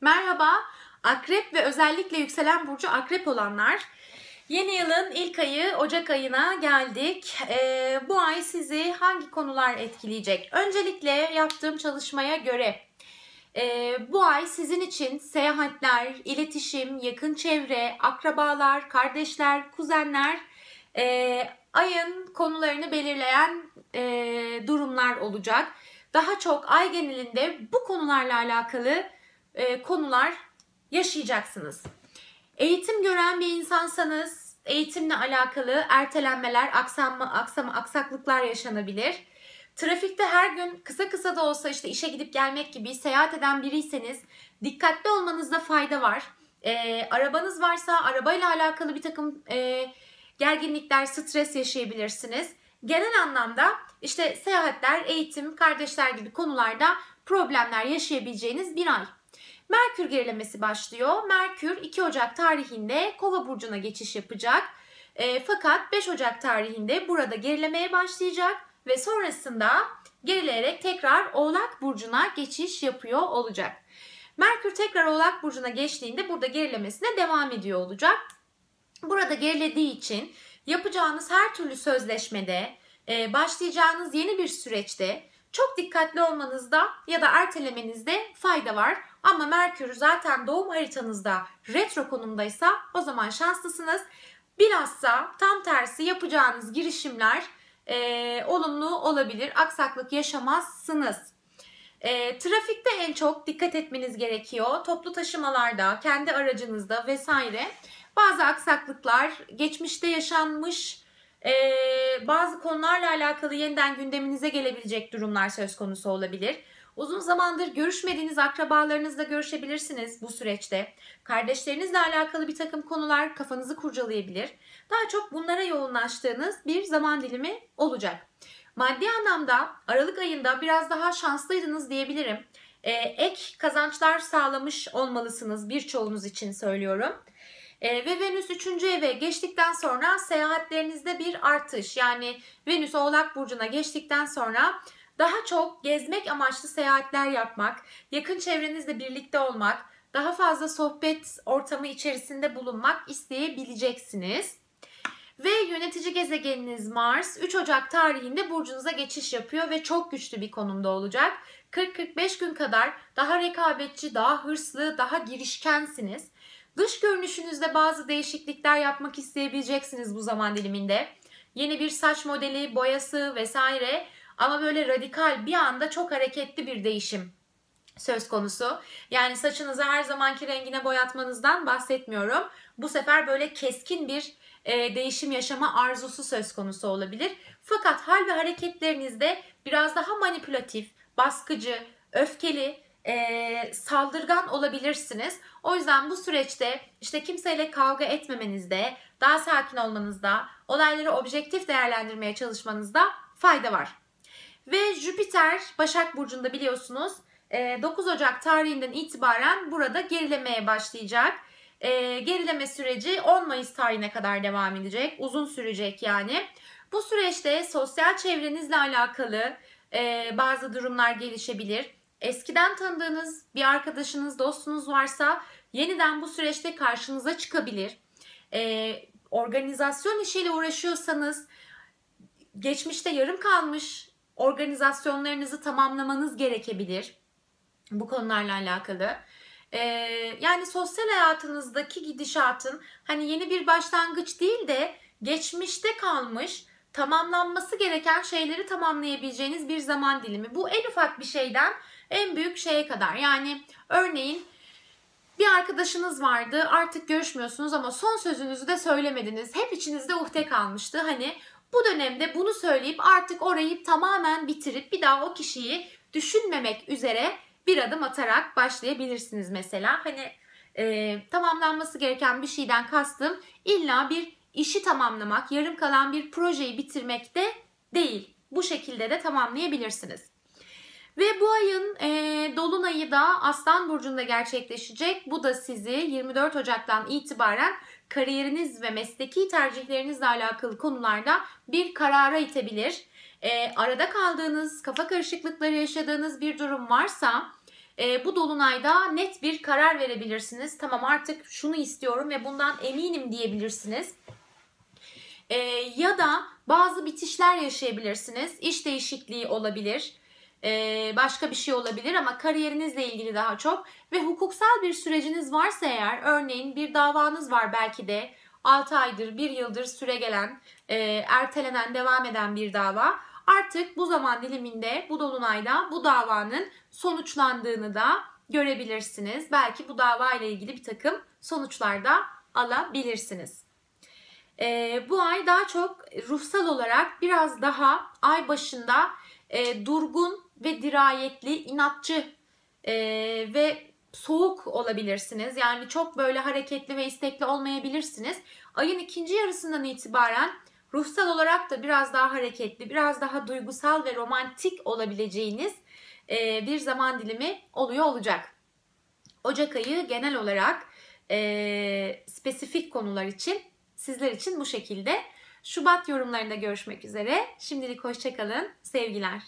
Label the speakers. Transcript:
Speaker 1: Merhaba, akrep ve özellikle yükselen burcu akrep olanlar. Yeni yılın ilk ayı Ocak ayına geldik. Ee, bu ay sizi hangi konular etkileyecek? Öncelikle yaptığım çalışmaya göre e, bu ay sizin için seyahatler, iletişim, yakın çevre, akrabalar, kardeşler, kuzenler e, ayın konularını belirleyen e, durumlar olacak. Daha çok ay genelinde bu konularla alakalı e, konular yaşayacaksınız. Eğitim gören bir insansanız eğitimle alakalı ertelenmeler, aksama, aksama, aksaklıklar yaşanabilir. Trafikte her gün kısa kısa da olsa işte işe gidip gelmek gibi seyahat eden biriyseniz dikkatli olmanızda fayda var. E, arabanız varsa arabayla alakalı bir takım e, gerginlikler, stres yaşayabilirsiniz. Genel anlamda işte seyahatler, eğitim, kardeşler gibi konularda problemler yaşayabileceğiniz bir ay. Merkür gerilemesi başlıyor. Merkür 2 Ocak tarihinde Kova burcuna geçiş yapacak. E, fakat 5 Ocak tarihinde burada gerilemeye başlayacak ve sonrasında gerileyerek tekrar Oğlak burcuna geçiş yapıyor olacak. Merkür tekrar Oğlak burcuna geçtiğinde burada gerilemesine devam ediyor olacak. Burada gerilediği için yapacağınız her türlü sözleşmede, e, başlayacağınız yeni bir süreçte çok dikkatli olmanızda ya da ertelemenizde fayda var. Ama Merkür zaten doğum haritanızda retro konumdaysa o zaman şanslısınız. Bilhassa tam tersi yapacağınız girişimler e, olumlu olabilir. Aksaklık yaşamazsınız. E, trafikte en çok dikkat etmeniz gerekiyor. Toplu taşımalarda, kendi aracınızda vesaire bazı aksaklıklar, geçmişte yaşanmış e, bazı konularla alakalı yeniden gündeminize gelebilecek durumlar söz konusu olabilir. Uzun zamandır görüşmediğiniz akrabalarınızla görüşebilirsiniz bu süreçte. Kardeşlerinizle alakalı bir takım konular kafanızı kurcalayabilir. Daha çok bunlara yoğunlaştığınız bir zaman dilimi olacak. Maddi anlamda Aralık ayında biraz daha şanslıydınız diyebilirim. Ee, ek kazançlar sağlamış olmalısınız birçoğunuz için söylüyorum. E, ve Venüs 3. eve geçtikten sonra seyahatlerinizde bir artış yani Venüs Oğlak Burcu'na geçtikten sonra daha çok gezmek amaçlı seyahatler yapmak, yakın çevrenizle birlikte olmak, daha fazla sohbet ortamı içerisinde bulunmak isteyebileceksiniz. Ve yönetici gezegeniniz Mars 3 Ocak tarihinde burcunuza geçiş yapıyor ve çok güçlü bir konumda olacak. 40-45 gün kadar daha rekabetçi, daha hırslı, daha girişkensiniz. Dış görünüşünüzde bazı değişiklikler yapmak isteyebileceksiniz bu zaman diliminde. Yeni bir saç modeli, boyası vesaire ama böyle radikal bir anda çok hareketli bir değişim söz konusu. Yani saçınızı her zamanki rengine boyatmanızdan bahsetmiyorum. Bu sefer böyle keskin bir e, değişim yaşama arzusu söz konusu olabilir. Fakat hal ve hareketlerinizde biraz daha manipülatif, baskıcı, öfkeli, e, saldırgan olabilirsiniz. O yüzden bu süreçte işte kimseyle kavga etmemenizde, daha sakin olmanızda, olayları objektif değerlendirmeye çalışmanızda fayda var. Ve Jüpiter Başak Burcu'nda biliyorsunuz 9 Ocak tarihinden itibaren burada gerilemeye başlayacak. Gerileme süreci 10 Mayıs tarihine kadar devam edecek. Uzun sürecek yani. Bu süreçte sosyal çevrenizle alakalı bazı durumlar gelişebilir. Eskiden tanıdığınız bir arkadaşınız, dostunuz varsa yeniden bu süreçte karşınıza çıkabilir. organizasyon işiyle uğraşıyorsanız geçmişte yarım kalmış organizasyonlarınızı tamamlamanız gerekebilir bu konularla alakalı. Ee, yani sosyal hayatınızdaki gidişatın hani yeni bir başlangıç değil de geçmişte kalmış tamamlanması gereken şeyleri tamamlayabileceğiniz bir zaman dilimi. Bu en ufak bir şeyden en büyük şeye kadar. Yani örneğin bir arkadaşınız vardı artık görüşmüyorsunuz ama son sözünüzü de söylemediniz. Hep içinizde uhde kalmıştı. Hani bu dönemde bunu söyleyip artık orayı tamamen bitirip bir daha o kişiyi düşünmemek üzere bir adım atarak başlayabilirsiniz mesela. Hani e, tamamlanması gereken bir şeyden kastım illa bir işi tamamlamak, yarım kalan bir projeyi bitirmek de değil. Bu şekilde de tamamlayabilirsiniz. Ve bu ayın e, dolunayı da Aslan Burcu'nda gerçekleşecek. Bu da sizi 24 Ocak'tan itibaren kariyeriniz ve mesleki tercihlerinizle alakalı konularda bir karara itebilir. E, arada kaldığınız, kafa karışıklıkları yaşadığınız bir durum varsa e, bu dolunayda net bir karar verebilirsiniz. Tamam artık şunu istiyorum ve bundan eminim diyebilirsiniz. E, ya da bazı bitişler yaşayabilirsiniz. İş değişikliği olabilir. E, başka bir şey olabilir ama kariyerinizle ilgili daha çok. Ve hukuksal bir süreciniz varsa eğer örneğin bir davanız var belki de 6 aydır 1 yıldır süre gelen e, ertelenen devam eden bir dava artık bu zaman diliminde bu dolunayda bu davanın sonuçlandığını da görebilirsiniz. Belki bu dava ile ilgili bir takım sonuçlar da alabilirsiniz. E, bu ay daha çok ruhsal olarak biraz daha ay başında e, durgun ve dirayetli, inatçı e, ve soğuk olabilirsiniz. Yani çok böyle hareketli ve istekli olmayabilirsiniz. Ayın ikinci yarısından itibaren ruhsal olarak da biraz daha hareketli, biraz daha duygusal ve romantik olabileceğiniz e, bir zaman dilimi oluyor olacak. Ocak ayı genel olarak e, spesifik konular için sizler için bu şekilde. Şubat yorumlarında görüşmek üzere. Şimdilik hoşçakalın. Sevgiler.